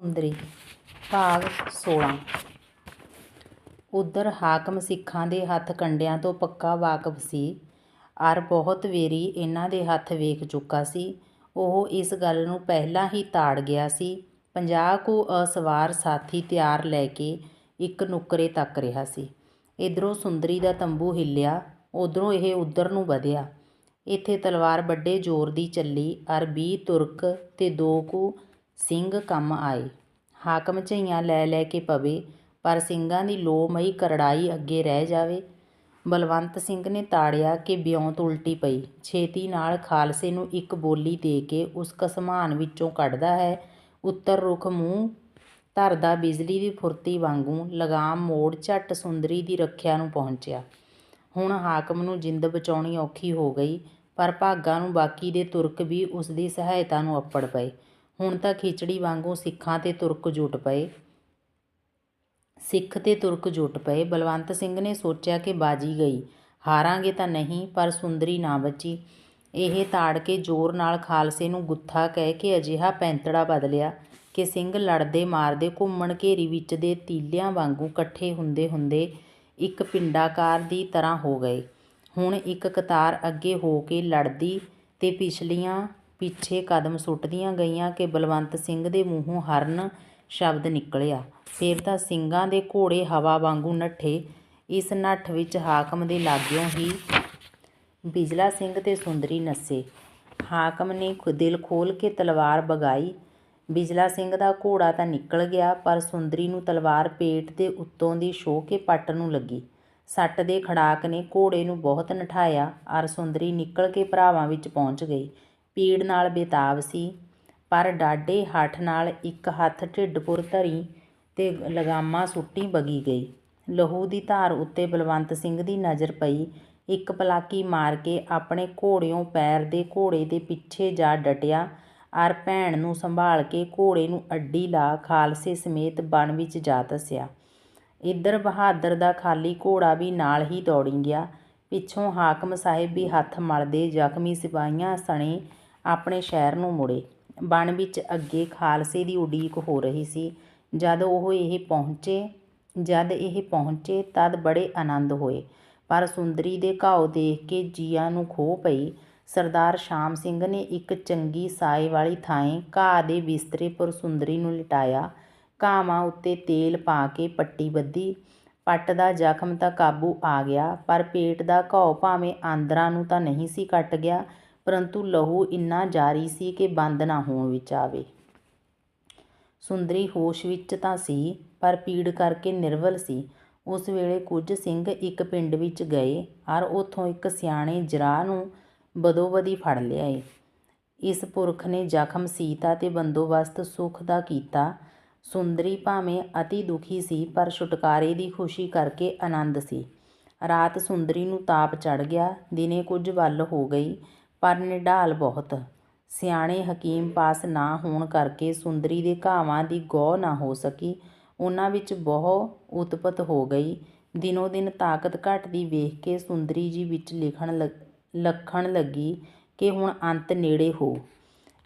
ਸੁੰਦਰੀ ਭਾਗ 16 ਉਧਰ ਹਾਕਮ ਸਿੱਖਾਂ ਦੇ ਹੱਥ ਕੰਡਿਆਂ ਤੋਂ ਪੱਕਾ ਵਾਕਫ ਸੀ। ਅਰ ਬਹੁਤ ਵੇਰੀ ਇਹਨਾਂ ਦੇ ਹੱਥ ਵੇਖ ਚੁੱਕਾ ਸੀ। ਉਹ ਇਸ ਗੱਲ ਨੂੰ ਪਹਿਲਾਂ ਹੀ ਤਾੜ ਗਿਆ ਸੀ। ਪੰਜਾਹ ਕੁ ਅਸਵਾਰ ਸਾਥੀ ਤਿਆਰ ਲੈ ਕੇ ਇੱਕ ਨੁੱਕਰੇ ਤੱਕ ਰਿਹਾ ਸੀ। ਇਧਰੋਂ ਸੁੰਦਰੀ ਦਾ ਤੰਬੂ ਹਿੱਲਿਆ, ਉਧਰੋਂ ਇਹ ਉਧਰ ਨੂੰ ਵਧਿਆ। ਇੱਥੇ ਤਲਵਾਰ ਵੱਡੇ ਜ਼ੋਰ ਦੀ ਚੱਲੀ। ਅਰ ਵੀਹ ਤੁਰਕ ਤੇ ਦੋ ਕੁ ਸਿੰਘ ਕੰਮ ਆਏ। ਹਾਕਮ ਝਈਆਂ ਲੈ ਲੈ ਕੇ ਪਵੇ, ਪਰ ਸਿੰਘਾਂ ਦੀ ਲੋਮਈ ਕਰੜਾਈ ਅੱਗੇ ਰਹਿ ਜਾਵੇ। ਬਲਵੰਤ ਸਿੰਘ ਨੇ ਤਾੜਿਆ ਕਿ ਬਿਉਂਤ ਉਲਟੀ ਪਈ। ਛੇਤੀ ਨਾਲ ਖਾਲਸੇ ਨੂੰ ਇੱਕ ਬੋਲੀ ਦੇ ਕੇ ਉਸ ਕਸਮਾਨ ਵਿੱਚੋਂ ਕੱਢਦਾ ਹੈ, ਉੱਤਰ ਰੁਖ ਮੂੰਹ ਧਰਦਾ ਬਿਜਲੀ ਦੀ ਫੁਰਤੀ ਵਾਂਗੂ ਲਗਾਮ ਮੋੜ ਝੱਟ ਸੁੰਦਰੀ ਦੀ ਰੱਖਿਆ ਨੂੰ ਪਹੁੰਚਿਆ। ਹੁਣ ਹਾਕਮ ਨੂੰ ਜਿੰਦ ਬਚਾਉਣੀ ਔਖੀ ਹੋ ਗਈ, ਪਰ ਭਾਗਾਂ ਨੂੰ ਬਾਕੀ ਦੇ ਤੁਰਕ ਵੀ ਉਸ ਦੀ ਸਹਾਇਤਾ ਨੂੰ ਅੱਪੜ ਪਏ। ਹੁਣ ਤਾਂ ਖਿਚੜੀ ਵਾਂਗੂ ਸਿੱਖਾਂ ਤੇ ਤੁਰਕ ਜੁਟ ਪਏ। ਸਿੱਖ ਤੇ ਤੁਰਕ ਜੁਟ ਪਏ। ਬਲਵੰਤ ਸਿੰਘ ਨੇ ਸੋਚਿਆ ਕਿ ਬਾਜੀ ਗਈ। ਹਾਰਾਂਗੇ ਤਾਂ ਨਹੀਂ, ਪਰ ਸੁੰਦਰੀ ਨਾ ਬਚੀ। ਇਹ ਤਾੜ ਕੇ ਜ਼ੋਰ ਨਾਲ ਖਾਲਸੇ ਨੂੰ ਗੁੱਥਾ ਕਹਿ ਕੇ ਅਜਿਹਾ ਪੈਂਤੜਾ ਬਦਲਿਆ ਕਿ ਸਿੰਘ ਲੜਦੇ ਮਾਰਦੇ ਘੁੰਮਣ ਘੇਰੀ ਵਿੱਚ ਦੇ ਤੀਲਿਆਂ ਵਾਂਗੂ ਇਕੱਠੇ ਹੁੰਦੇ ਹੁੰਦੇ ਇੱਕ ਪਿੰਡਾਕਾਰ ਦੀ ਤਰ੍ਹਾਂ ਹੋ ਗਏ। ਹੁਣ ਇੱਕ ਕਤਾਰ ਅੱਗੇ ਹੋ ਕੇ ਲੜਦੀ ਤੇ ਪਿਛਲੀਆਂ ਪਿੱਛੇ ਕਦਮ ਸੁੱਟਦੀਆਂ ਗਈਆਂ ਕਿ ਬਲਵੰਤ ਸਿੰਘ ਦੇ ਮੂੰਹੋਂ ਹਰਨ ਸ਼ਬਦ ਨਿਕਲਿਆ। ਫਿਰ ਤਾਂ ਸਿੰਘਾਂ ਦੇ ਘੋੜੇ ਹਵਾ ਵਾਂਗੂ ਨੱਠੇ। ਇਸ ਨੱਠ ਵਿੱਚ ਹਾਕਮ ਦੇ ਲਾਗਿਓਂ ਹੀ ਬਿਜਲਾ ਸਿੰਘ ਤੇ ਸੁੰਦਰੀ ਨੱਸੇ। ਹਾਕਮ ਨੇ ਦਿਲ ਖੋਲ ਕੇ ਤਲਵਾਰ ਬਗਾਈ। ਬਿਜਲਾ ਸਿੰਘ ਦਾ ਘੋੜਾ ਤਾਂ ਨਿਕਲ ਗਿਆ, ਪਰ ਸੁੰਦਰੀ ਨੂੰ ਤਲਵਾਰ ਪੇਟ ਦੇ ਉੱਤੋਂ ਦੀ ਛੋਹ ਕੇ ਪੱਟ ਨੂੰ ਲੱਗੀ। ਸੱਟ ਦੇ ਖੜਾਕ ਨੇ ਘੋੜੇ ਨੂੰ ਬਹੁਤ ਨਠਾਇਆ, ਅਰ ਸੁੰਦਰੀ ਨਿਕਲ ਕੇ ਭਰਾਵਾਂ ਵਿੱਚ ਪਹੁੰਚ ਗਈ। ਪੀੜ ਨਾਲ ਬੇਤਾਬ ਸੀ, ਪਰ ਡਾਢੇ ਹੱਠ ਨਾਲ ਇੱਕ ਹੱਥ ਢਿੱਡਪੁਰ ਧਰੀ ਤੇ ਲਗਾਮਾਂ ਸੁੱਟੀ ਬਗੀ ਗਈ। ਲਹੂ ਦੀ ਧਾਰ ਉੱਤੇ ਬਲਵੰਤ ਸਿੰਘ ਦੀ ਨਜ਼ਰ ਪਈ। ਇੱਕ ਪਲਾਕੀ ਮਾਰ ਕੇ ਆਪਣੇ ਘੋੜਿਓਂ ਪੈਰ ਦੇ ਘੋੜੇ ਦੇ ਪਿੱਛੇ ਜਾ ਡਟਿਆ। ਅਰ ਭੈਣ ਨੂੰ ਸੰਭਾਲ ਕੇ ਘੋੜੇ ਨੂੰ ਅੱਡੀ ਲਾ ਖਾਲਸੇ ਸਮੇਤ ਬਣ ਵਿੱਚ ਜਾ ਧੱਸਿਆ। ਇੱਧਰ ਬਹਾਦਰ ਦਾ ਖਾਲੀ ਘੋੜਾ ਵੀ ਨਾਲ ਹੀ ਦੌੜੀ ਗਿਆ। ਪਿੱਛੋਂ ਹਾਕਮ ਸਾਹਿਬ ਵੀ ਹੱਥ ਮਲਦੇ ਜ਼ਖਮੀ ਸਿਪਾਹੀਆਂ ਸਣੇ ਆਪਣੇ ਸ਼ਹਿਰ ਨੂੰ ਮੁੜੇ। ਬਣ ਵਿੱਚ ਅੱਗੇ ਖਾਲਸੇ ਦੀ ਉਡੀਕ ਹੋ ਰਹੀ ਸੀ। ਜਦ ਉਹ ਇਹ ਪਹੁੰਚੇ, ਜਦ ਇਹ ਪਹੁੰਚੇ ਤਦ ਬੜੇ ਆਨੰਦ ਹੋਏ। ਪਰ ਸੁੰਦਰੀ ਦੇ ਘਾਉ ਦੇਖ ਕੇ ਜੀਆਂ ਨੂੰ ਖੋ ਪਈ। ਸਰਦਾਰ ਸ਼ਾਮ ਸਿੰਘ ਨੇ ਇੱਕ ਚੰਗੀ ਸਾਏ ਵਾਲੀ ਥਾਂ ਘਾਹ ਦੇ ਬਿਸਤਰੇ ਪਰ ਸੁੰਦਰੀ ਨੂੰ ਲਿਟਾਇਆ। ਘਾਵਾਂ ਉੱਤੇ ਤੇਲ ਪਾ ਕੇ ਪੱਟੀ ਬੱਧੀ। ਪੱਟ ਦਾ ਜ਼ਖਮ ਤਾਂ ਕਾਬੂ ਆ ਗਿਆ, ਪਰ ਪੇਟ ਦਾ ਘਾਉ ਭਾਵੇਂ ਆਂਦਰਾਂ ਨੂੰ ਤਾਂ ਨਹੀਂ ਸੀ ਕੱਟ ਗਿਆ, ਪਰੰਤੂ ਲਹੂ ਇੰਨਾ ਜਾਰੀ ਸੀ ਕਿ ਬੰਦ ਨਾ ਹੋਣ ਵਿੱਚ ਆਵੇ। ਸੁੰਦਰੀ ਹੋਸ਼ ਵਿੱਚ ਤਾਂ ਸੀ, ਪਰ ਪੀੜ ਕਰਕੇ ਨਿਰਵਲ ਸੀ। ਉਸ ਵੇਲੇ ਕੁਝ ਸਿੰਘ ਇੱਕ ਪਿੰਡ ਵਿੱਚ ਗਏ, ਔਰ ਉਥੋਂ ਇੱਕ ਸਿਆਣੇ ਜਰਾ ਨੂੰ ਬਦੋਬਦੀ ਫੜ ਲਿਆਏ। ਇਸ ਪੁਰਖ ਨੇ ਜ਼ਖਮ ਸੀਤਾ ਤੇ ਬੰਦੋਬਸਤ ਸੁਖ ਦਾ ਕੀਤਾ ਸੁੰਦਰੀ ਭਾਵੇਂ ਅਤੀ ਦੁਖੀ ਸੀ, ਪਰ ਛੁਟਕਾਰੇ ਦੀ ਖੁਸ਼ੀ ਕਰਕੇ ਆਨੰਦ ਸੀ। ਰਾਤ ਸੁੰਦਰੀ ਨੂੰ ਤਾਪ ਚੜ ਗਿਆ, ਦਿਨੇ ਕੁਝ ਵੱਲ ਹੋ ਗਈ, ਪਰ ਨਿਢਾਲ ਬਹੁਤ। ਸਿਆਣੇ ਹਕੀਮ ਪਾਸ ਨਾ ਹੋਣ ਕਰਕੇ ਸੁੰਦਰੀ ਦੇ ਘਾਵਾਂ ਦੀ ਗੌ ਨਾ ਹੋ ਸਕੀ, ਉਹਨਾਂ ਵਿੱਚ ਬਹੁ ਉਤਪਤ ਹੋ ਗਈ। ਦਿਨੋ ਦਿਨ ਤਾਕਤ ਘਟਦੀ ਵੇਖ ਕੇ ਸੁੰਦਰੀ ਜੀ ਵਿੱਚ ਲਿਖਣ ਲੱਗ- ਲੱਖਣ ਲੱਗੀ ਕਿ ਹੁਣ ਅੰਤ ਨੇੜੇ ਹੋ।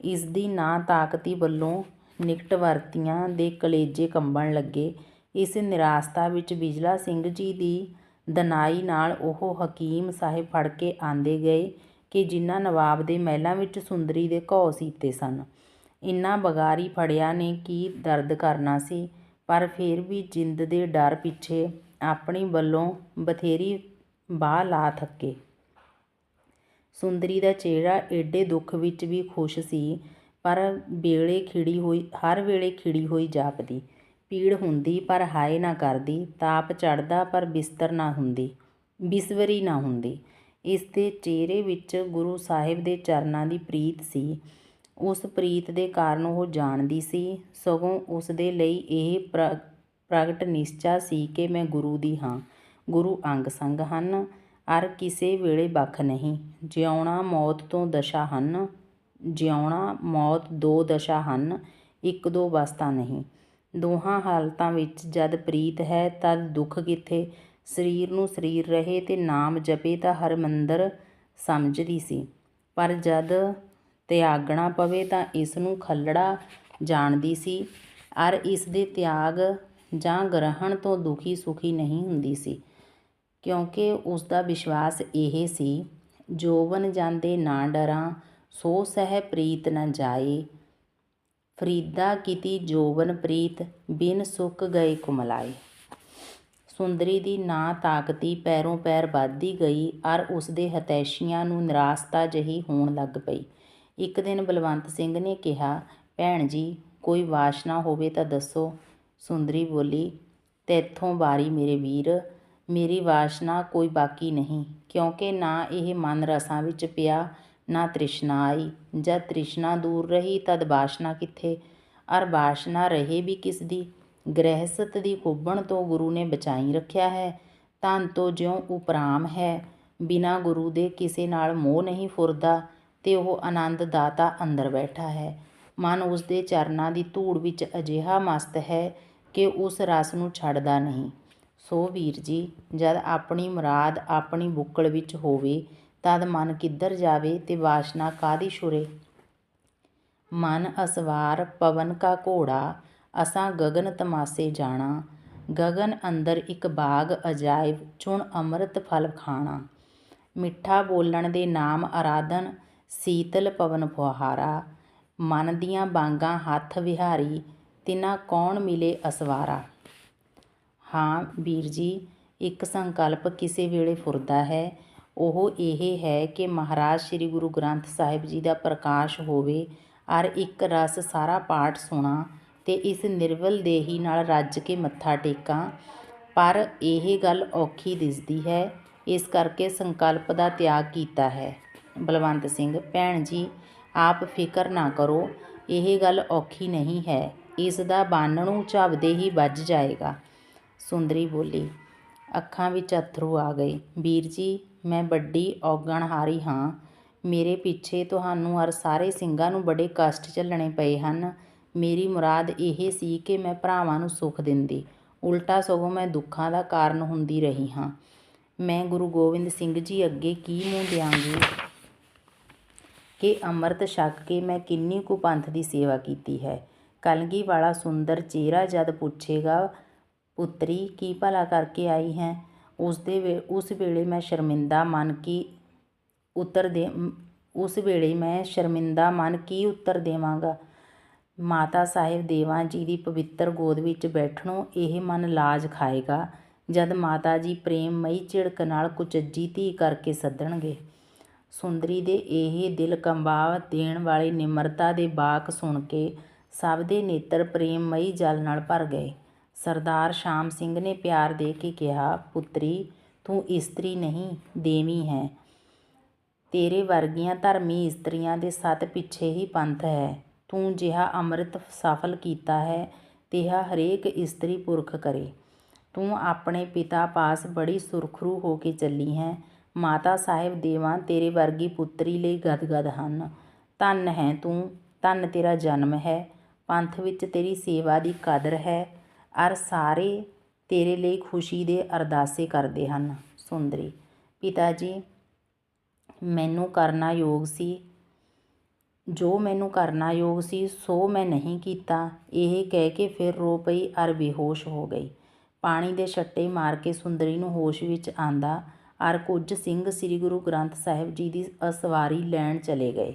ਇਸ ਦੀ ਨਾ ਤਾਕਤੀ ਵੱਲੋਂ ਨਿਕਟਵਰਤੀਆਂ ਦੇ ਕਲੇਜੇ ਕੰਬਣ ਲੱਗੇ। ਇਸ ਨਿਰਾਸਤਾ ਵਿੱਚ ਬਿਜਲਾ ਸਿੰਘ ਜੀ ਦੀ ਦਨਾਈ ਨਾਲ ਉਹ ਹਕੀਮ ਸਾਹਿਬ ਫੜ ਕੇ ਆਂਦੇ ਗਏ ਕਿ ਜਿਨ੍ਹਾਂ ਨਵਾਬ ਦੇ ਮਹਿਲਾਂ ਵਿੱਚ ਸੁੰਦਰੀ ਦੇ ਘਾਉ ਸੀਤੇ ਸਨ। ਇਨ੍ਹਾਂ ਬਗਾਰੀ ਫੜਿਆ ਨੇ ਕੀ ਦਰਦ ਕਰਨਾ ਸੀ। ਪਰ ਫਿਰ ਵੀ ਜਿੰਦ ਦੇ ਡਰ ਪਿੱਛੇ ਆਪਣੀ ਵੱਲੋਂ ਬਥੇਰੀ ਬਾਹ ਲਾ ਥੱਕੇ। ਸੁੰਦਰੀ ਦਾ ਚਿਹਰਾ ਏਡੇ ਦੁੱਖ ਵਿੱਚ ਵੀ ਖੁਸ਼ ਸੀ ਪਰ ਵੇਲੇ ਖਿੜੀ ਹੋਈ, ਹਰ ਵੇਲੇ ਖਿੜੀ ਹੋਈ ਜਾਪਦੀ। ਪੀੜ ਹੁੰਦੀ ਪਰ ਹਾਏ ਨਾ ਕਰਦੀ, ਤਾਪ ਚੜਦਾ ਪਰ ਬਿਸਤਰ ਨਾ ਹੁੰਦੀ, ਬਿਸਵਰੀ ਨਾ ਹੁੰਦੀ। ਇਸ ਦੇ ਚਿਹਰੇ ਵਿੱਚ ਗੁਰੂ ਸਾਹਿਬ ਦੇ ਚਰਨਾਂ ਦੀ ਪ੍ਰੀਤ ਸੀ। ਉਸ ਪ੍ਰੀਤ ਦੇ ਕਾਰਨ ਉਹ ਜਾਣਦੀ ਸੀ। ਸਗੋਂ ਉਸ ਦੇ ਲਈ ਇਹ ਪ੍ਰ- ਪ੍ਰਗਟ ਨਿਸ਼ਚਾ ਸੀ ਕਿ ਮੈਂ ਗੁਰੂ ਦੀ ਹਾਂ। ਗੁਰੂ ਅੰਗ ਸੰਗ ਹਨ, ਅਰ ਕਿਸੇ ਵੇਲੇ ਵੱਖ ਨਹੀਂ। ਜਿਉਣਾ ਮੌਤ ਤੋਂ ਦਸ਼ਾ ਹਨ। ਜਿਉਣਾ ਮੌਤ ਦੋ ਦਸ਼ਾ ਹਨ, ਇੱਕ ਦੋ ਵਸਤਾ ਨਹੀਂ। ਦੋਹਾਂ ਹਾਲਤਾਂ ਵਿੱਚ ਜਦ ਪ੍ਰੀਤ ਹੈ ਤਦ ਦੁੱਖ ਕਿੱਥੇ? ਸਰੀਰ ਨੂੰ ਸਰੀਰ ਰਹੇ ਤੇ ਨਾਮ ਜਪੇ ਤਾਂ ਹਰਮੰਦਰ ਸਮਝਦੀ ਸੀ। ਪਰ ਜਦ ਤਿਆਗਣਾ ਪਵੇ ਤਾਂ ਇਸ ਨੂੰ ਖੱਲੜਾ ਜਾਣਦੀ ਸੀ। ਅਰ ਇਸ ਦੇ ਤਿਆਗ ਜਾਂ ਗ੍ਰਹਿਣ ਤੋਂ ਦੁਖੀ ਸੁਖੀ ਨਹੀਂ ਹੁੰਦੀ ਸੀ। ਕਿਉਂਕਿ ਉਸ ਦਾ ਵਿਸ਼ਵਾਸ ਇਹ ਸੀ, ਜੋਵਨ ਜਾਂਦੇ ਨਾ ਡਰਾਂ ਸੋ ਸਹਿ ਪ੍ਰੀਤ ਨ ਜਾਏ। ਫਰੀਦਾ ਕੀਤੀ ਜੋਬਨ ਪ੍ਰੀਤ, ਬਿਨ ਸੁੱਕ ਗਏ ਕੁਮਲਾਏ। ਸੁੰਦਰੀ ਦੀ ਨਾ ਤਾਕਤੀ ਪੈਰੋਂ ਪੈਰ ਵੱਧਦੀ ਗਈ, ਅਰ ਉਸਦੇ ਹਤੈਸ਼ੀਆਂ ਨੂੰ ਨਿਰਾਸਤਾ ਜਹੀ ਹੋਣ ਲੱਗ ਪਈ। ਇੱਕ ਦਿਨ ਬਲਵੰਤ ਸਿੰਘ ਨੇ ਕਿਹਾ, ਭੈਣ ਜੀ, ਕੋਈ ਵਾਸ਼ਨਾ ਹੋਵੇ ਤਾਂ ਦੱਸੋ। ਸੁੰਦਰੀ ਬੋਲੀ, ਤੈਥੋਂ ਬਾਰੀ ਮੇਰੇ ਵੀਰ, ਮੇਰੀ ਵਾਸ਼ਨਾ ਕੋਈ ਬਾਕੀ ਨਹੀਂ, ਕਿਉਂਕਿ ਨਾ ਇਹ ਮਨ ਰਸਾਂ ਵਿੱਚ ਪਿਆ ਨਾ ਤ੍ਰਿਸ਼ਨਾ ਆਈ। ਜਦ ਤ੍ਰਿਸ਼ਨਾ ਦੂਰ ਰਹੀ, ਤਦ ਬਾਸ਼ਨਾ ਕਿੱਥੇ? ਅਰ ਬਾਸ਼ਨਾ ਰਹੇ ਵੀ ਕਿਸ ਦੀ? ਗ੍ਰਹਿਸਤ ਦੀ ਖੁੱਬਣ ਤੋਂ ਗੁਰੂ ਨੇ ਬਚਾਈ ਰੱਖਿਆ ਹੈ। ਤਨ ਤੋਂ ਜਿਉਂ ਉਪਰਾਮ ਹੈ। ਬਿਨਾ ਗੁਰੂ ਦੇ ਕਿਸੇ ਨਾਲ ਮੋਹ ਨਹੀਂ ਫੁਰਦਾ ਤੇ ਉਹ ਆਨੰਦ ਦਾਤਾ ਅੰਦਰ ਬੈਠਾ ਹੈ। ਮਨ ਉਸ ਦੇ ਚਰਨਾਂ ਦੀ ਧੂੜ ਵਿੱਚ ਅਜਿਹਾ ਮਸਤ ਹੈ ਕਿ ਉਸ ਰਸ ਨੂੰ ਛੱਡਦਾ ਨਹੀਂ। ਸੋ ਵੀਰ ਜੀ, ਜਦ ਆਪਣੀ ਮੁਰਾਦ ਆਪਣੀ ਬੁੱਕਲ ਵਿੱਚ ਹੋਵੇ ਤਦ ਮਨ ਕਿੱਧਰ ਜਾਵੇ ਤੇ ਵਾਸ਼ਨਾ ਕਾਦੀ ਛੁਰੇ? ਮਨ ਅਸਵਾਰ ਪਵਨ ਕਾ ਘੋੜਾ, ਅਸਾਂ ਗਗਨ ਤਮਾਸੇ ਜਾਣਾ। ਗਗਨ ਅੰਦਰ ਇੱਕ ਬਾਗ ਅਜਾਇਬ, ਚੁਣ ਅੰਮ੍ਰਿਤ ਫਲ ਖਾਣਾ। ਮਿੱਠਾ ਬੋਲਣ ਦੇ ਨਾਮ ਆਰਾਧਨ ਸੀਤਲ ਪਵਨ ਫੁਹਾਰਾ। ਮਨ ਦੀਆਂ ਬਾਂਗਾਂ ਹੱਥ ਵਿਹਾਰੀ, ਤਿਨਾ ਕੌਣ ਮਿਲੇ ਅਸਵਾਰਾ? ਹਾਂ ਵੀਰ ਜੀ, ਇੱਕ ਸੰਕਲਪ ਕਿਸੇ ਵੇਲੇ ਫੁਰਦਾ ਹੈ। ਉਹ ਇਹ ਹੈ ਕਿ ਮਹਾਰਾਜ ਸ੍ਰੀ ਗੁਰੂ ਗ੍ਰੰਥ ਸਾਹਿਬ ਜੀ ਦਾ ਪ੍ਰਕਾਸ਼ ਹੋਵੇ ਅਰ ਇੱਕ ਰਸ ਸਾਰਾ ਪਾਠ ਸੁਣਾ ਤੇ ਇਸ ਨਿਰਵਲ ਦੇਹੀ ਨਾਲ ਰੱਜ ਕੇ ਮੱਥਾ ਟੇਕਾਂ। ਪਰ ਇਹ ਗੱਲ ਔਖੀ ਦਿਸਦੀ ਹੈ, ਇਸ ਕਰਕੇ ਸੰਕਲਪ ਦਾ ਤਿਆਗ ਕੀਤਾ ਹੈ। ਬਲਵੰਤ ਸਿੰਘ, ਭੈਣ ਜੀ, ਆਪ ਫਿਕਰ ਨਾ ਕਰੋ, ਇਹ ਗੱਲ ਔਖੀ ਨਹੀਂ ਹੈ, ਇਸ ਦਾ ਬਾਨਣੂ ਝਾਵਦੇ ਹੀ ਵੱਜ ਜਾਏਗਾ। ਸੁੰਦਰੀ ਬੋਲੀ, ਅੱਖਾਂ ਵਿੱਚ ਅਥਰੂ ਆ ਗਏ। ਵੀਰ ਜੀ ਮੈਂ ਵੱਡੀ ਔਗਣਹਾਰੀ ਹਾਂ। ਮੇਰੇ ਪਿੱਛੇ ਤੁਹਾਨੂੰ ਅਰ ਸਾਰੇ ਸਿੰਘਾਂ ਨੂੰ ਬੜੇ ਕਸ਼ਟ ਝੱਲਣੇ ਪਏ ਹਨ। ਮੇਰੀ ਮੁਰਾਦ ਇਹ ਸੀ ਕਿ ਮੈਂ ਭਰਾਵਾਂ ਨੂੰ ਸੁੱਖ ਦਿੰਦੀ। ਉਲਟਾ ਸਗੋਂ ਮੈਂ ਦੁੱਖਾਂ ਦਾ ਕਾਰਨ ਹੁੰਦੀ ਰਹੀ ਹਾਂ। ਮੈਂ ਗੁਰੂ ਗੋਬਿੰਦ ਸਿੰਘ ਜੀ ਅੱਗੇ ਕੀ ਮੂੰਹ ਦਿਆਂਗੀ? ਕਿ ਅੰਮ੍ਰਿਤ ਛਕ ਕੇ ਮੈਂ ਕਿੰਨੀ ਕੁ ਪੰਥ ਦੀ ਸੇਵਾ ਕੀਤੀ ਹੈ? ਕਲਗੀ ਵਾਲਾ ਸੁੰਦਰ ਚਿਹਰਾ ਜਦ ਪੁੱਛੇਗਾ, ਪੁੱਤਰੀ, ਕੀ ਭਲਾ ਕਰਕੇ ਆਈ ਹੈ? ਉਸਦੇ ਵੇ, ਉਸ ਵੇਲੇ ਮੈਂ ਸ਼ਰਮਿੰਦਾ ਮਨ ਕੀ ਉੱਤਰ ਦੇ ਉਸ ਵੇਲੇ ਮੈਂ ਸ਼ਰਮਿੰਦਾ ਮਨ ਕੀ ਉੱਤਰ ਦੇਵਾਂਗਾ? ਮਾਤਾ ਸਾਹਿਬ ਦੇਵਾਂ ਜੀ ਦੀ ਪਵਿੱਤਰ ਗੋਦ ਵਿੱਚ ਬੈਠਣੋਂ ਇਹ ਮਨ ਲਾਜ ਖਾਏਗਾ, ਜਦ ਮਾਤਾ ਜੀ ਪ੍ਰੇਮਮਈ ਝਿੜਕ ਨਾਲ ਕੁਚੱਜੀ ਧੀ ਕਰਕੇ ਸੱਦਣਗੇ। ਸੁੰਦਰੀ ਦੇ ਇਹ ਦਿਲ ਕੰਬਾ ਦੇਣ ਵਾਲੀ ਨਿਮਰਤਾ ਦੇ ਬਾਕ ਸੁਣ ਕੇ ਸਭ ਦੇ ਨੇਤਰ ਪ੍ਰੇਮਮਈ ਜਲ ਨਾਲ ਭਰ ਗਏ। ਸਰਦਾਰ ਸ਼ਾਮ ਸਿੰਘ ਨੇ ਪਿਆਰ ਦੇ ਕੇ ਕਿਹਾ, ਪੁੱਤਰੀ, ਤੂੰ ਇਸਤਰੀ ਨਹੀਂ, ਦੇਵੀ ਹੈ। ਤੇਰੇ ਵਰਗੀਆਂ ਧਰਮੀ ਇਸਤਰੀਆਂ ਦੇ ਸੱਤ ਪਿੱਛੇ ਹੀ ਪੰਥ ਹੈ। ਤੂੰ ਜਿਹਾ ਅੰਮ੍ਰਿਤ ਸਫਲ ਕੀਤਾ ਹੈ, ਤਿਹਾ ਹਰੇਕ ਇਸਤਰੀ ਪੁਰਖ ਕਰੇ। ਤੂੰ ਆਪਣੇ ਪਿਤਾ ਪਾਸ ਬੜੀ ਸੁਰਖਰੂ ਹੋ ਕੇ ਚੱਲੀ ਹੈ। ਮਾਤਾ ਸਾਹਿਬ ਦੇਵਾਂ ਤੇਰੇ ਵਰਗੀ ਪੁੱਤਰੀ ਲਈ ਗਦਗਦ ਹਨ। ਧੰਨ ਹੈ ਤੂੰ, ਧੰਨ ਤੇਰਾ ਜਨਮ ਹੈ। ਪੰਥ ਵਿੱਚ ਤੇਰੀ ਸੇਵਾ ਦੀ ਕਦਰ ਹੈ। ਅਰ ਸਾਰੇ ਤੇਰੇ ਲਈ ਖੁਸ਼ੀ ਦੇ ਅਰਦਾਸੇ ਕਰਦੇ ਹਨ, ਸੁੰਦਰੀ। ਪਿਤਾ ਜੀ, ਮੈਨੂੰ ਕਰਨਾ ਯੋਗ ਸੀ। ਜੋ ਮੈਨੂੰ ਕਰਨਾ ਯੋਗ ਸੀ, ਸੋ ਮੈਂ ਨਹੀਂ ਕੀਤਾ। ਇਹ ਕਹਿ ਕੇ ਫਿਰ ਰੋ ਪਈ, ਅਰ ਬੇਹੋਸ਼ ਹੋ ਗਈ। ਪਾਣੀ ਦੇ ਛੱਟੇ ਮਾਰ ਕੇ ਸੁੰਦਰੀ ਨੂੰ ਹੋਸ਼ ਵਿੱਚ ਆਂਦਾ, ਅਰ ਕੁਝ ਸਿੰਘ ਸ੍ਰੀ ਗੁਰੂ ਗ੍ਰੰਥ ਸਾਹਿਬ ਜੀ ਦੀ ਅਸਵਾਰੀ ਲੈਣ ਚਲੇ ਗਏ।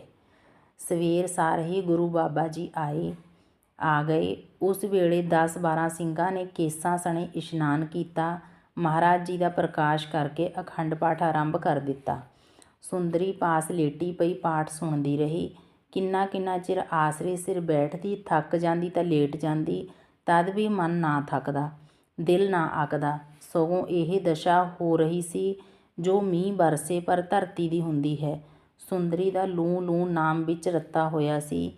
ਸਵੇਰ ਸਾਰ ਹੀ ਗੁਰੂ ਬਾਬਾ ਜੀ ਆਏ। ਆ ਗਏ। ਉਸ ਵੇਲੇ 10-12 ਸਿੰਘਾਂ ਨੇ ਕੇਸਾਂ ਸਣੇ ਇਸ਼ਨਾਨ ਕੀਤਾ। ਮਹਾਰਾਜ ਜੀ ਦਾ ਪ੍ਰਕਾਸ਼ ਕਰਕੇ ਅਖੰਡ ਪਾਠ ਆਰੰਭ ਕਰ ਦਿੱਤਾ। ਸੁੰਦਰੀ ਪਾਸ ਲੇਟੀ ਪਈ ਪਾਠ ਸੁਣਦੀ ਰਹੀ। ਕਿੰਨਾ ਕਿੰਨਾ ਚਿਰ ਆਸਰੇ ਸਿਰ ਬੈਠਦੀ, ਥੱਕ ਜਾਂਦੀ ਤਾਂ ਲੇਟ ਜਾਂਦੀ, ਤਦ ਵੀ ਮਨ ਨਾ ਥੱਕਦਾ, ਦਿਲ ਨਾ ਆਕਦਾ ਸਗੋਂ ਇਹ ਦਸ਼ਾ ਹੋ ਰਹੀ ਸੀ ਜੋ ਮੀਂਹ ਬਰਸੇ ਪਰ ਧਰਤੀ ਦੀ ਹੁੰਦੀ ਹੈ। ਸੁੰਦਰੀ ਦਾ ਲੂ ਲੂ ਨਾਮ ਵਿੱਚ ਰੱਤਾ ਹੋਇਆ ਸੀ।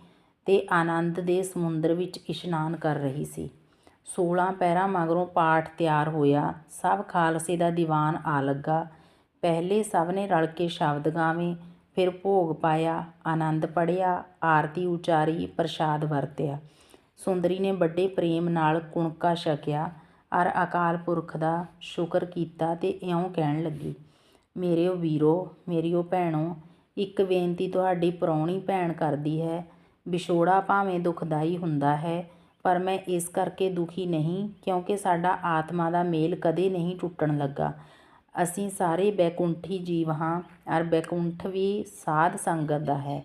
ਤੇ ਆਨੰਦ ਦੇ ਸਮੁੰਦਰ ਵਿੱਚ ਇਸ਼ਨਾਨ ਕਰ ਰਹੀ ਸੀ। 16 ਪੈਰਾਂ ਮਗਰੋਂ ਪਾਠ ਤਿਆਰ ਹੋਇਆ। ਸਭ ਖਾਲਸੇ ਦਾ ਦੀਵਾਨ ਆ ਲੱਗਾ। ਪਹਿਲੇ ਸਭ ਨੇ ਰਲ ਕੇ ਸ਼ਬਦ ਗਾਵੇਂ, ਫਿਰ ਭੋਗ ਪਾਇਆ, ਆਨੰਦ ਪੜਿਆ ਆਰਤੀ ਉਚਾਰੀ, ਪ੍ਰਸ਼ਾਦ ਵਰਤਿਆ। ਸੁੰਦਰੀ ਨੇ ਵੱਡੇ ਪ੍ਰੇਮ ਨਾਲ ਕੁਣਕਾ ਛਕਿਆ। ਅਰ ਅਕਾਲ ਪੁਰਖ ਦਾ ਸ਼ੁਕਰ ਕੀਤਾ ਤੇ ਇਉਂ ਕਹਿਣ ਲੱਗੀ, ਮੇਰੇ ਉਹ ਵੀਰੋ, ਮੇਰੀ ਉਹ ਭੈਣੋ, ਇੱਕ ਬੇਨਤੀ ਤੁਹਾਡੀ ਪ੍ਰਾਹੁਣੀ ਭੈਣ ਕਰਦੀ ਹੈ। ਵਿਛੋੜਾ ਭਾਵੇਂ ਦੁਖਦਾਈ ਹੁੰਦਾ ਹੈ, ਪਰ ਮੈਂ ਇਸ ਕਰਕੇ ਦੁਖੀ ਨਹੀਂ ਕਿਉਂਕਿ ਸਾਡਾ ਆਤਮਾ ਦਾ ਮੇਲ ਕਦੇ ਨਹੀਂ ਟੁੱਟਣ ਲੱਗਾ। ਅਸੀਂ ਸਾਰੇ ਬੈਕੁੰਠੀ ਜੀਵ ਹਾਂ ਅਰ ਬੈਕੁੰਠ ਵੀ ਸਾਧ ਸੰਗਤ ਦਾ ਹੈ।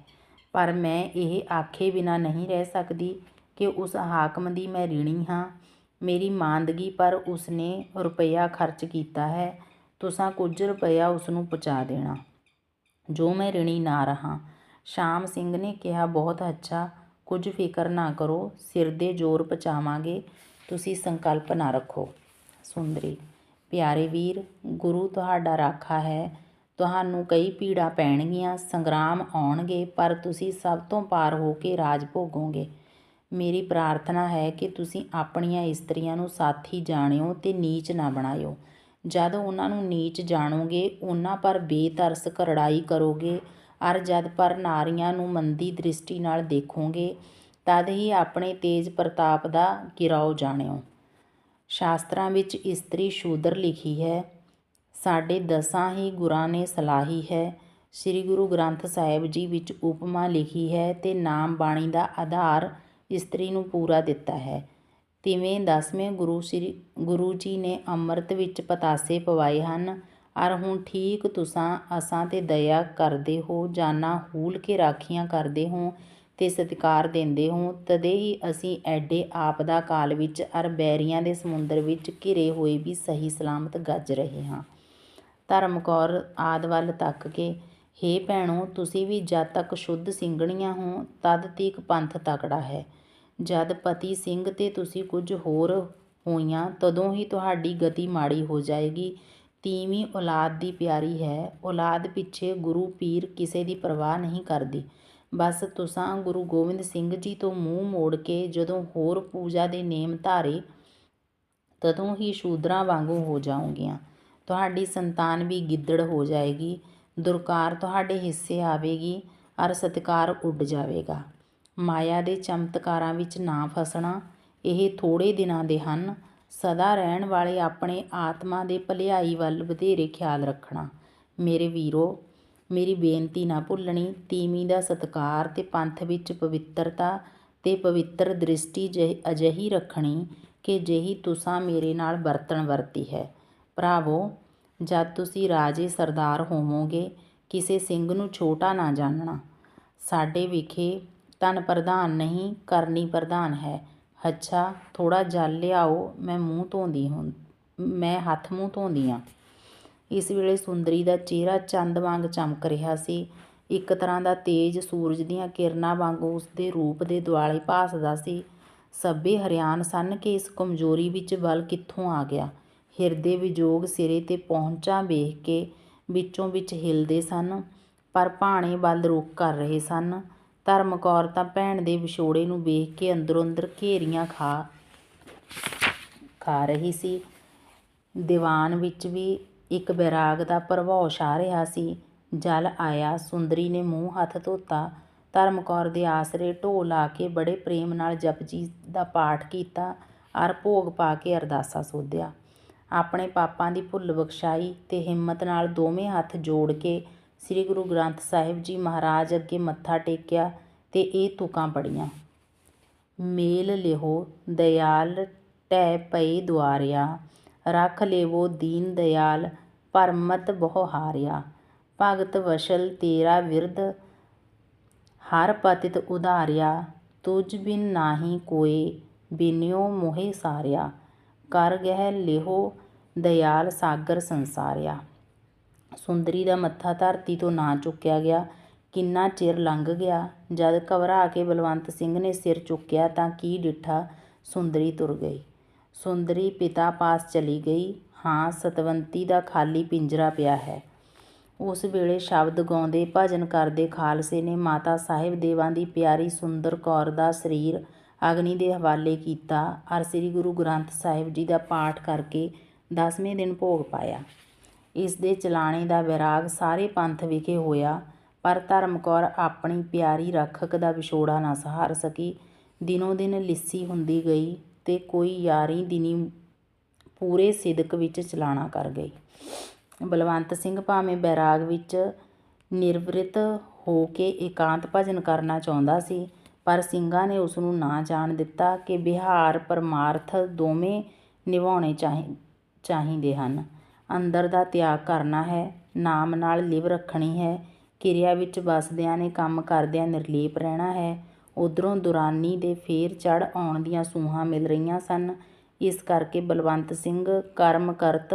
ਪਰ ਮੈਂ ਇਹ ਆਖੇ ਬਿਨਾ ਨਹੀਂ ਰਹਿ ਸਕਦੀ ਕਿ ਉਸ ਹਾਕਮ ਦੀ ਮੈਂ ਰਿਣੀ ਹਾਂ। ਮੇਰੀ ਮਾਂਦਗੀ ਪਰ ਉਸਨੇ ਰੁਪਇਆ ਖਰਚ ਕੀਤਾ ਹੈ। ਤੁਸਾਂ ਕੁਝ ਰੁਪਇਆ ਉਸ ਨੂੰ ਪਹੁੰਚਾ ਦੇਣਾ। ਜੋ ਮੈਂ ਰਿਣੀ ਨਾ ਰਹਾ ਸ਼ਾਮ ਸਿੰਘ ਨੇ ਕਿਹਾ, ਬਹੁਤ ਅੱਛਾ, ਕੁਝ ਫਿਕਰ ਨਾ ਕਰੋ, ਸਿਰ ਦੇ ਜ਼ੋਰ ਪਚਾਵਾਂਗੇ ਤੁਸੀਂ ਸੰਕਲਪ ਨਾ ਰੱਖੋ। ਸੁੰਦਰੀ, ਪਿਆਰੇ ਵੀਰ, ਗੁਰੂ ਤੁਹਾਡਾ ਰਾਖਾ ਹੈ, ਤੁਹਾਨੂੰ ਕਈ ਪੀੜਾ ਪੈਣਗੀਆਂ, ਸੰਗਰਾਮ ਆਉਣਗੇ, ਪਰ ਤੁਸੀਂ ਸਭ ਤੋਂ ਪਾਰ ਹੋ ਕੇ ਰਾਜ ਭੋਗੋਗੇ। ਮੇਰੀ ਪ੍ਰਾਰਥਨਾ ਹੈ ਕਿ ਤੁਸੀਂ ਆਪਣੀਆਂ ਇਸਤਰੀਆਂ ਨੂੰ ਸਾਥੀ ਜਾਣਿਓ ਤੇ ਨੀਚ ਨਾ ਬਣਾਇਓ। ਜਦ ਉਹਨਾਂ ਨੂੰ ਨੀਚ ਜਾਣੋਗੇ, ਉਹਨਾਂ ਪਰ ਬੇਤਰਸ ਕਰੜਾਈ ਕਰੋਗੇ ਅਰ ਜਦ ਪਰ ਨਾਰੀਆਂ ਨੂੰ ਮੰਦੀ ਦ੍ਰਿਸ਼ਟੀ ਨਾਲ ਦੇਖੋਗੇ, ਤਦ ਹੀ ਆਪਣੇ ਤੇਜ ਪ੍ਰਤਾਪ ਦਾ ਗਿਰਾਓ ਜਾਣਿਓ। ਸ਼ਾਸਤਰਾਂ ਵਿੱਚ ਇਸਤਰੀ ਸ਼ੂਦਰ ਲਿਖੀ ਹੈ, ਸਾਡੇ ਦਸਾਂ ਹੀ ਗੁਰਾਂ ਨੇ ਸਲਾਹੀ ਹੈ। ਸ੍ਰੀ ਗੁਰੂ ਗ੍ਰੰਥ ਸਾਹਿਬ ਜੀ ਵਿੱਚ ਉਪਮਾ ਲਿਖੀ ਹੈ ਤੇ ਨਾਮ ਬਾਣੀ ਦਾ ਆਧਾਰ ਇਸਤਰੀ ਨੂੰ ਪੂਰਾ ਦਿੱਤਾ ਹੈ। ਤਿਵੇਂ ਦਸਵੇਂ ਗੁਰੂ ਸ੍ਰੀ, ਗੁਰੂ ਜੀ ਨੇ ਅੰਮ੍ਰਿਤ ਵਿੱਚ ਪਤਾਸੇ ਪਵਾਏ ਹਨ। ਅਰ ਹੁਣ ਠੀਕ ਤੁਸਾਂ, ਅਸਾਂ ਤੇ ਦਇਆ ਕਰਦੇ ਹੋ, ਜਾਨਾਂ ਹੂਲ ਕੇ ਰਾਖੀਆਂ ਕਰਦੇ ਹੋ, ਤੇ ਸਤਿਕਾਰ ਦਿੰਦੇ ਹੋ। ਤਦੇ ਹੀ ਅਸੀਂ ਐਡੇ ਆਪਦਾ ਕਾਲ ਵਿੱਚ ਅਰ ਬੈਰੀਆਂ ਦੇ ਸਮੁੰਦਰ ਵਿੱਚ ਘਿਰੇ ਹੋਏ ਵੀ ਸਹੀ ਸਲਾਮਤ ਗੱਜ ਰਹੇ ਹਾਂ। ਧਰਮ ਕੌਰ ਆਦ ਵੱਲ ਤੱਕ ਕੇ, ਹੇ ਭੈਣੋ, ਤੁਸੀਂ ਵੀ ਜਦ ਤੱਕ ਸ਼ੁੱਧ ਸਿੰਘਣੀਆਂ ਹੋ, ਤਦ ਤੀਕ ਪੰਥ ਤਕੜਾ ਹੈ। ਜਦ ਪਤੀ ਸਿੰਘ ਤੇ ਤੁਸੀਂ ਕੁਝ ਹੋਰ ਹੋਈਆਂ, ਤਦੋਂ ਹੀ ਤੁਹਾਡੀ ਗਤੀ ਮਾੜੀ ਹੋ ਜਾਏਗੀ। ਤੀਵੀਂ ਔਲਾਦ ਦੀ ਪਿਆਰੀ ਹੈ। ਔਲਾਦ ਪਿੱਛੇ ਗੁਰੂ ਪੀਰ ਕਿਸੇ ਦੀ ਪਰਵਾਹ ਨਹੀਂ ਕਰਦੀ। ਬਸ ਤੁਸਾਂ ਗੁਰੂ ਗੋਬਿੰਦ ਸਿੰਘ ਜੀ ਤੋਂ ਮੂੰਹ ਮੋੜ ਕੇ ਜਦੋਂ ਹੋਰ ਪੂਜਾ ਦੇ ਨੇਮ ਧਾਰੇ, ਤਦੋਂ ਹੀ ਸ਼ੂਦਰਾਂ ਵਾਂਗੂ ਹੋ ਜਾਓਗੀਆਂ ਤੁਹਾਡੀ ਸੰਤਾਨ ਵੀ ਗਿੱਦੜ ਹੋ ਜਾਏਗੀ। ਦੁਰਕਾਰ ਤੁਹਾਡੇ ਹਿੱਸੇ ਆਵੇਗੀ। ਅਰ ਸਤਿਕਾਰ ਉੱਡ ਜਾਵੇਗਾ। ਮਾਇਆ ਦੇ ਚਮਤਕਾਰਾਂ ਵਿੱਚ ਨਾ ਫਸਣਾ, ਇਹ ਥੋੜੇ ਦਿਨਾਂ ਦੇ ਹਨ। ਸਦਾ ਰਹਿਣ ਵਾਲੇ ਆਪਣੇ ਆਤਮਾ ਦੇ ਭਲਾਈ ਵੱਲ ਵਧੇਰੇ ਖਿਆਲ ਰੱਖਣਾ। ਮੇਰੇ ਵੀਰੋ, ਮੇਰੀ ਬੇਨਤੀ ਨਾ ਭੁੱਲਣੀ। ਤੀਵੀਂ ਦਾ ਸਤਕਾਰ ਤੇ ਪੰਥ ਵਿੱਚ ਪਵਿੱਤਰਤਾ ਤੇ ਪਵਿੱਤਰ ਦ੍ਰਿਸ਼ਟੀ ਅਜਿਹੀ ਰੱਖਣੀ ਕਿ ਜਿਹੀ ਤੁਸਾਂ ਮੇਰੇ ਨਾਲ ਵਰਤਣ ਵਰਤੀ ਹੈ। ਭਰਾਵੋ, ਜਦ ਤੁਸੀਂ ਰਾਜੇ ਸਰਦਾਰ ਹੋਵੋਗੇ, ਕਿਸੇ ਸਿੰਘ ਨੂੰ ਛੋਟਾ ਨਾ ਜਾਣਨਾ। ਸਾਡੇ ਵਿਖੇ ਧਨ ਪ੍ਰਧਾਨ ਨਹੀਂ, ਕਰਨੀ ਪ੍ਰਧਾਨ ਹੈ। ਅੱਛਾ, ਥੋੜ੍ਹਾ ਜਲ ਲਿਆਓ, ਮੈਂ ਮੂੰਹ ਧੋਂਦੀ ਹੁੰ ਮੈਂ ਹੱਥ ਮੂੰਹ ਧੋਂਦੀ ਹਾਂ ਇਸ ਵੇਲੇ ਸੁੰਦਰੀ ਦਾ ਚਿਹਰਾ ਚੰਦ ਵਾਂਗ ਚਮਕ ਰਿਹਾ ਸੀ। ਇੱਕ ਤਰ੍ਹਾਂ ਦਾ ਤੇਜ ਸੂਰਜ ਦੀਆਂ ਕਿਰਨਾਂ ਵਾਂਗੂ ਉਸ ਦੇ ਰੂਪ ਦੇ ਦੁਆਲੇ ਭਾਸਦਾ ਸੀ। ਸਭੇ ਹਰਿਆਣ ਸਨ ਕਿ ਇਸ ਕਮਜ਼ੋਰੀ ਵਿੱਚ ਬਲ ਕਿੱਥੋਂ ਆ ਗਿਆ। ਹਿਰਦੇ ਵਿਜੋਗ ਸਿਰੇ ਤੇ ਪਹੁੰਚਾਂ ਵੇਖ ਕੇ ਵਿੱਚੋਂ ਵਿੱਚ ਹਿਲਦੇ ਸਨ, ਪਰ ਭਾਣੇ ਬਲ ਰੋਕ ਕਰ ਰਹੇ ਸਨ। ਧਰਮ ਕੌਰ ਤਾਂ ਭੈਣ ਦੇ ਵਿਛੋੜੇ ਨੂੰ ਵੇਖ ਕੇ ਅੰਦਰੋਂ ਅੰਦਰ ਘੇਰੀਆਂ ਖਾ ਖਾ ਰਹੀ ਸੀ। ਦੀਵਾਨ ਵਿੱਚ ਵੀ ਇੱਕ ਬੈਰਾਗ ਦਾ ਪ੍ਰਭਾਵ ਛਾ ਰਿਹਾ ਸੀ। ਜਲ ਆਇਆ, ਸੁੰਦਰੀ ਨੇ ਮੂੰਹ ਹੱਥ ਧੋਤਾ। ਧਰਮ ਕੌਰ ਦੇ ਆਸਰੇ ਢੋ ਲਾ ਕੇ ਬੜੇ ਪ੍ਰੇਮ ਨਾਲ ਜਪਜੀ ਦਾ ਪਾਠ ਕੀਤਾ ਅਰ ਭੋਗ ਪਾ ਕੇ ਅਰਦਾਸਾ ਸੋਧਿਆ। ਆਪਣੇ ਪਾਪਾਂ ਦੀ ਭੁੱਲ ਬਖਸ਼ਾਈ ਤੇ ਹਿੰਮਤ ਨਾਲ ਦੋਵੇਂ ਹੱਥ ਜੋੜ ਕੇ ਸ੍ਰੀ ਗੁਰੂ ਗ੍ਰੰਥ ਸਾਹਿਬ ਜੀ ਮਹਾਰਾਜ ਅੱਗੇ ਮੱਥਾ ਟੇਕਿਆ ਤੇ ਇਹ ਤੁਕਾਂ ਪੜੀਆਂ ਮੇਲ ਲਿਹੋ ਦਇਆਲ ਟੈ ਪਈ ਦੁਆਰਿਆ, ਰੱਖ ਲੇਵੋ ਦੀਨ ਦਿਆਲ, ਪਰਮਤ ਬਹੁ ਹਾਰਿਆ। ਭਗਤ ਵਸ਼ਲ ਤੇਰਾ ਵਿਰਧ, ਹਰ ਪਤਿਤ ਉਧਾਰਿਆ। ਤੁਝ ਬਿਨ ਨਾਹੀ ਕੋਏ, ਬਿਨਿਓ ਮੋਹਿ ਸਾਰਿਆ। ਕਰ ਗਹਿ ਲਿਹੋ, ਦਿਆਲ ਸਾਗਰ ਸੰਸਾਰਿਆ। ਸੁੰਦਰੀ ਦਾ ਮੱਥਾ ਧਰਤੀ ਤੋਂ ਨਾ ਚੁੱਕਿਆ ਗਿਆ। ਕਿੰਨਾ ਚਿਰ ਲੰਘ ਗਿਆ। ਜਦ ਘਬਰਾ ਕੇ ਬਲਵੰਤ ਸਿੰਘ ਨੇ ਸਿਰ ਚੁੱਕਿਆ ਤਾਂ ਕੀ ਡਿੱਠਾ? ਸੁੰਦਰੀ ਤੁਰ ਗਈ। ਸੁੰਦਰੀ ਪਿਤਾ ਪਾਸ ਚਲੀ ਗਈ। ਹਾਂ, ਸਤਵੰਤੀ ਦਾ ਖਾਲੀ ਪਿੰਜਰਾ ਪਿਆ ਹੈ। ਉਸ ਵੇਲੇ ਸ਼ਬਦ ਗਾਉਂਦੇ, ਭਜਨ ਕਰਦੇ ਖਾਲਸੇ ਨੇ ਮਾਤਾ ਸਾਹਿਬ ਦੇਵਾਂ ਦੀ ਪਿਆਰੀ ਸੁੰਦਰ ਕੌਰ ਦਾ ਸਰੀਰ ਅਗਨੀ ਦੇ ਹਵਾਲੇ ਕੀਤਾ। ਅਰ ਸ੍ਰੀ ਗੁਰੂ ਗ੍ਰੰਥ ਸਾਹਿਬ ਜੀ ਦਾ ਪਾਠ ਕਰਕੇ ਦਸਵੇਂ ਦਿਨ ਭੋਗ ਪਾਇਆ। ਇਸ ਦੇ ਚਲਾਣੇ ਦਾ ਵੈਰਾਗ ਸਾਰੇ ਪੰਥ ਵਿਖੇ ਹੋਇਆ, ਪਰ ਧਰਮ ਕੌਰ ਆਪਣੀ ਪਿਆਰੀ ਰੱਖਕ ਦਾ ਵਿਛੋੜਾ ਨਾ ਸਹਾਰ ਸਕੀ। ਦਿਨੋਂ ਦਿਨ ਲਿੱਸੀ ਹੁੰਦੀ ਗਈ ਤੇ ਕੋਈ ਯਾਰੀ ਦਿਨੀ ਪੂਰੇ ਸਿਦਕ ਵਿੱਚ ਚਲਾਣਾ ਕਰ ਗਈ। ਬਲਵੰਤ ਸਿੰਘ ਭਾਵੇਂ ਬੈਰਾਗ ਵਿੱਚ ਨਿਰਵ੍ਰਿਤ ਹੋ ਕੇ ਇਕਾਂਤ ਭਜਨ ਕਰਨਾ ਚਾਹੁੰਦਾ ਸੀ, ਪਰ ਸਿੰਘਾਂ ਨੇ ਉਸ ਨੂੰ ਨਾ ਜਾਣ ਦਿੱਤਾ ਕਿ ਵਿਹਾਰ ਪਰਮਾਰਥ ਦੋਵੇਂ ਨਿਭਾਉਣੇ ਚਾਹੀ, ਚਾਹੀਦੇ ਹਨ। ਅੰਦਰ ਦਾ ਤਿਆਗ ਕਰਨਾ ਹੈ, ਨਾਮ ਨਾਲ ਲਿਵ ਰੱਖਣੀ ਹੈ, ਕਿਰਿਆ ਵਿੱਚ ਵਸਦਿਆਂ ਨੇ ਕੰਮ ਕਰਦਿਆਂ ਨਿਰਲੇਪ ਰਹਿਣਾ ਹੈ, ਉਧਰੋਂ ਦੁਰਾਨੀ ਦੇ ਫੇਰ ਚੜ੍ਹ ਆਉਣ ਦੀਆਂ ਸੂਹਾਂ ਮਿਲ ਰਹੀਆਂ ਸਨ, ਇਸ ਕਰਕੇ ਬਲਵੰਤ ਸਿੰਘ ਕਰਮ ਕਰਤ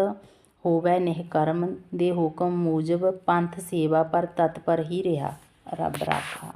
ਹੋਵੈ ਨਿਹਕਰਮ ਦੇ ਹੁਕਮ ਮੂਜਬ ਪੰਥ ਸੇਵਾ ਪਰ ਤਤਪਰ ਹੀ ਰਿਹਾ। ਰੱਬ ਰਾਖਾ।